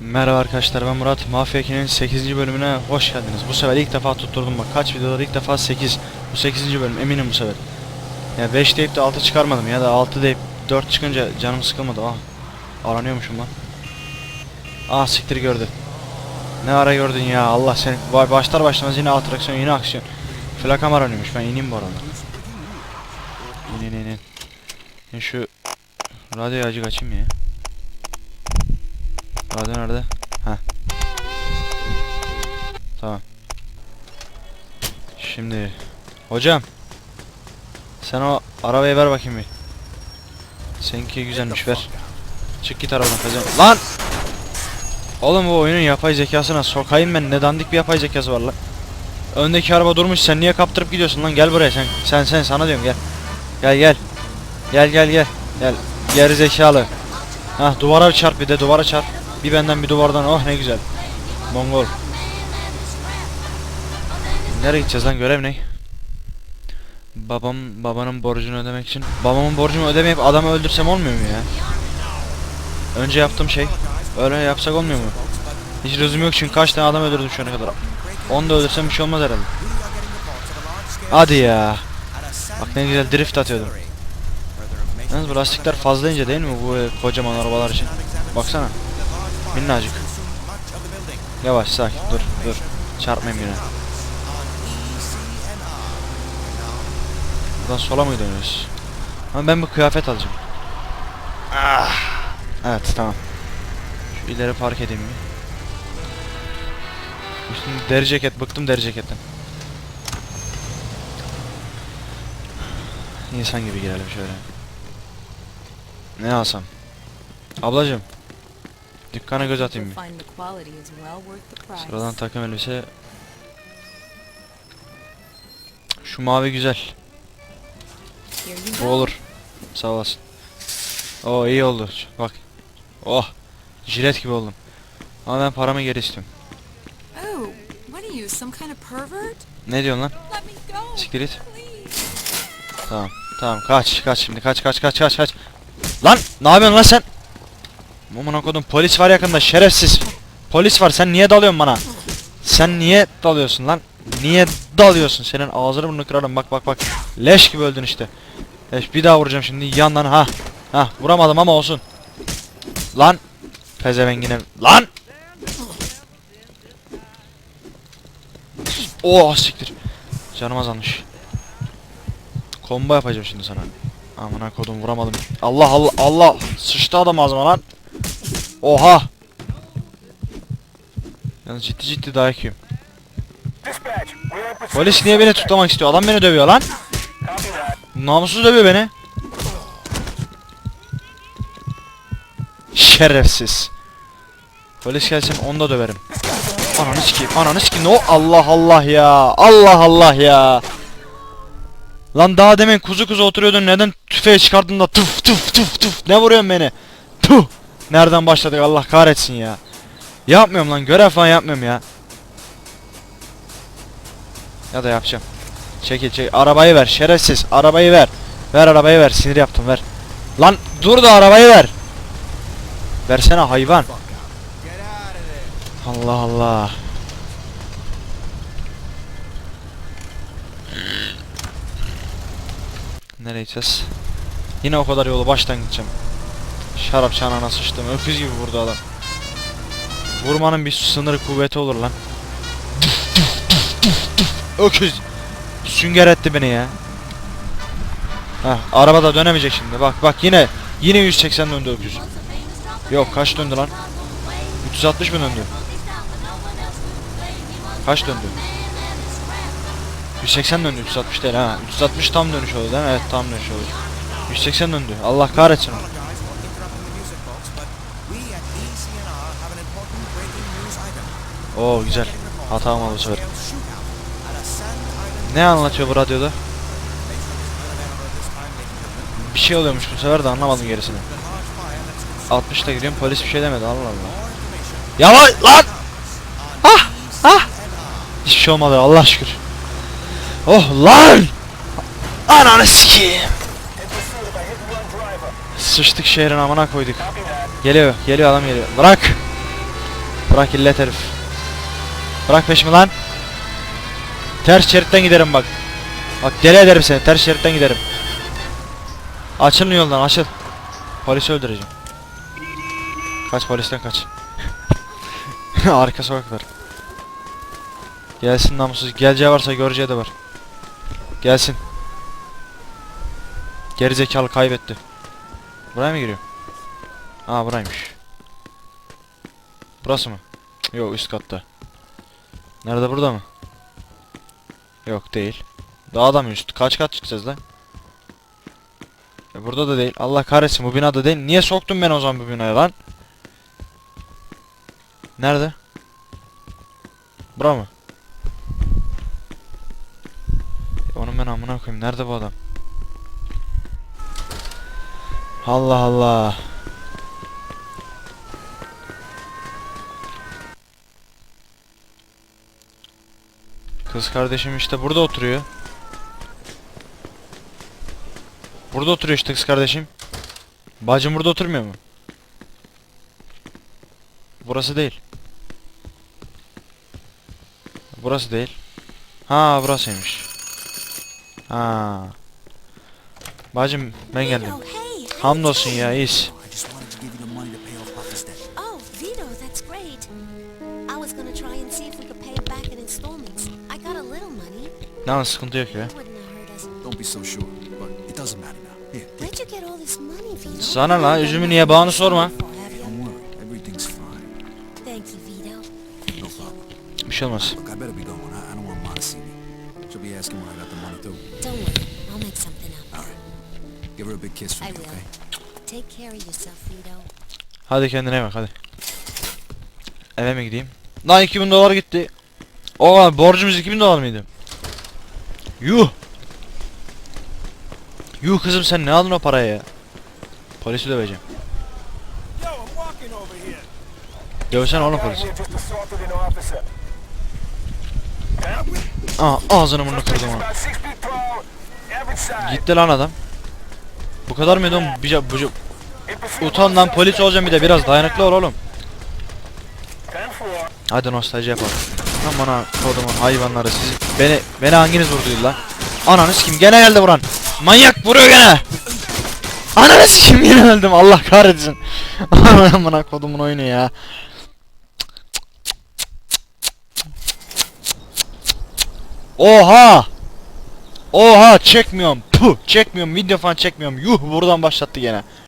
Merhaba arkadaşlar ben Murat. Mafya 2'nin 8. bölümüne hoş geldiniz. Bu sefer ilk defa tutturdum bak. Kaç videoda ilk defa 8. Bu 8. bölüm eminim bu sefer. Ya 5 deyip de 6 çıkarmadım ya da 6 deyip 4 çıkınca canım sıkılmadı. Ah. Aranıyormuşum lan. Ah siktir gördü. Ne ara gördün ya Allah seni. Vay başlar başlamaz yine atraksiyon yine aksiyon. Flakam aranıyormuş ben ineyim bu arada. İn in. İn şu radyoyu acık açayım ya. Radyo nerede? Ha. Tamam. Şimdi hocam sen o arabayı ver bakayım bir. Seninki güzelmiş ver. Çık git arabadan kazan. Lan! Oğlum bu oyunun yapay zekasına sokayım ben ne dandik bir yapay zekası var lan. Öndeki araba durmuş sen niye kaptırıp gidiyorsun lan gel buraya sen. Sen sen sana diyorum gel. Gel gel. Gel gel gel. Gel. Geri zekalı. Hah duvara çarp bir de duvara çarp. Bir benden bir duvardan oh ne güzel. Mongol. Nereye gideceğiz lan görev ne? Babam babanın borcunu ödemek için. Babamın borcunu ödemeyip adamı öldürsem olmuyor mu ya? Önce yaptığım şey. Öyle yapsak olmuyor mu? Hiç lüzum yok çünkü kaç tane adam öldürdüm şu ana kadar. Onu da öldürsem bir şey olmaz herhalde. Hadi ya. Bak ne güzel drift atıyordum. Yalnız bu lastikler fazla ince değil mi bu kocaman arabalar için? Baksana. Minnacık. Yavaş sakin dur dur. Çarpmayayım yine. Buradan sola mı dönüyoruz? Ama ben bu kıyafet alacağım. Ah. Evet tamam. Şu ileri park edeyim bir. Üstünde deri ceket bıktım deri ceketten. İnsan gibi girelim şöyle. Ne alsam? Ablacım. Dükkana göz atayım bir. Sıradan takım elbise. Şu mavi güzel. Bu olur. Sağ olasın. Oo iyi oldu. Bak. Oh. Jilet gibi oldum. Ama ben paramı geri istiyorum. Oh? Ne diyorsun lan? Siktir it. Tamam. Tamam kaç kaç şimdi kaç kaç kaç kaç kaç. Lan ne yapıyorsun lan sen? Amına kodum polis var yakında şerefsiz. Polis var sen niye dalıyorsun bana? Sen niye dalıyorsun lan? Niye dalıyorsun? Senin ağzını burnunu kırarım bak bak bak. Leş gibi öldün işte. Leş bir daha vuracağım şimdi yandan ha. Ha vuramadım ama olsun. Lan. Pezevengine. Lan. Oh siktir. Canım azalmış. Combo yapacağım şimdi sana. Amına kodum vuramadım. Allah Allah Allah. Sıçtı adam ağzıma lan. Oha. Yalnız ciddi ciddi dayak yiyorum. Polis niye beni tutlamak istiyor? Adam beni dövüyor lan. Namussuz dövüyor beni. Şerefsiz. Polis gelsin onu da döverim. Ananı sikeyim, ananı sikeyim. No Allah Allah ya. Allah Allah ya. Lan daha demin kuzu kuzu oturuyordun neden tüfeği çıkardın da tıf tıf tıf tıf ne vuruyorsun beni? Tuh! Nereden başladık Allah kahretsin ya. Yapmıyorum lan görev falan yapmıyorum ya. Ya da yapacağım. Çekil çekil arabayı ver şerefsiz arabayı ver. Ver arabayı ver sinir yaptım ver. Lan dur da arabayı ver. Versene hayvan. Allah Allah. Nereye gideceğiz? Yine o kadar yolu baştan gideceğim. Şarap çanağına sıçtım. Öküz gibi vurdu adam. Vurmanın bir sınırı kuvveti olur lan. Öküz. Sünger etti beni ya. Hah araba da dönemeyecek şimdi. Bak bak yine yine 180 döndü öküz. Yok kaç döndü lan? 360 mı döndü? Kaç döndü? 180 döndü 360 değil ha. 360 tam dönüş oldu değil mi? Evet tam dönüş oldu. 180 döndü. Allah kahretsin onu. Oo güzel. Hata olmadı bu sefer. Ne anlatıyor bu radyoda? Bir şey oluyormuş bu sefer de anlamadım gerisini. 60'ta gidiyorum polis bir şey demedi Allah Allah. Yavaş lan! Ah! Ah! Hiçbir şey olmadı Allah şükür. Oh lan! Ananı sikeyim. Sıçtık şehrin amına koyduk. Geliyor, geliyor adam geliyor. Bırak! Bırak illet herif. Bırak peşimi lan. Ters şeritten giderim bak. Bak deli ederim seni. Ters şeritten giderim. Açılın yoldan açıl. Polisi öldüreceğim. Kaç polisten kaç. Arka sokaklar. Gelsin namussuz. Geleceği varsa göreceği de var. Gelsin. Gerizekalı kaybetti. Buraya mı giriyor? Aa buraymış. Burası mı? Yok üst katta. Nerede burada mı? Yok değil. Dağda mı üst? Kaç kat çıkacağız lan? E, burada da değil. Allah kahretsin bu binada değil. Niye soktun beni o zaman bu binaya lan? Nerede? Bura mı? E, Onun ben amına koyayım. Nerede bu adam? Allah Allah. Kız kardeşim işte burada oturuyor. Burada oturuyor işte kız kardeşim. Bacım burada oturmuyor mu? Burası değil. Burası değil. Ha burasıymış. Ha. Bacım ben geldim. Hamdolsun ya doing? Lan sıkıntı yok ya. It wouldn't have hurt us. Don't be so sure, but it doesn't matter now. Here, Where'd you get all this money, Vito? Sana la üzümü niye bağını sorma. Don't worry. Everything's fine. Thank you, Vito. No problem. Bir şey olmaz. Look, I better be going. I, I don't want Ma to see me. She'll be asking where I got the money too. Don't worry, I'll make something up. All right. Give her a big kiss for I me, will. okay? Take care of yourself, Vito. Hadi kendine bak hadi. Eve mi gideyim? Lan 2000 dolar gitti. Oha borcumuz 2000 dolar mıydı? Yuh. Yuh kızım sen ne aldın o paraya ya? Polisi döveceğim. Dövsene oğlum polisi. Aa ağzını burnunu kırdım size. Gitti lan adam. Bu kadar mıydı oğlum? Bir, bu, utan lan polis olacağım bir de biraz dayanıklı ol oğlum. suspect. 10-4. Hadi nostalji yapalım. Aman ha kodumun hayvanları siz beni beni hanginiz vurdu lan? Ananı kim gene geldi vuran. Manyak vuruyor gene. Ananı kim yine öldüm Allah kahretsin. Aman ha kodumun oyunu ya. Oha! Oha çekmiyorum. Puh çekmiyorum video falan çekmiyorum. Yuh buradan başlattı gene.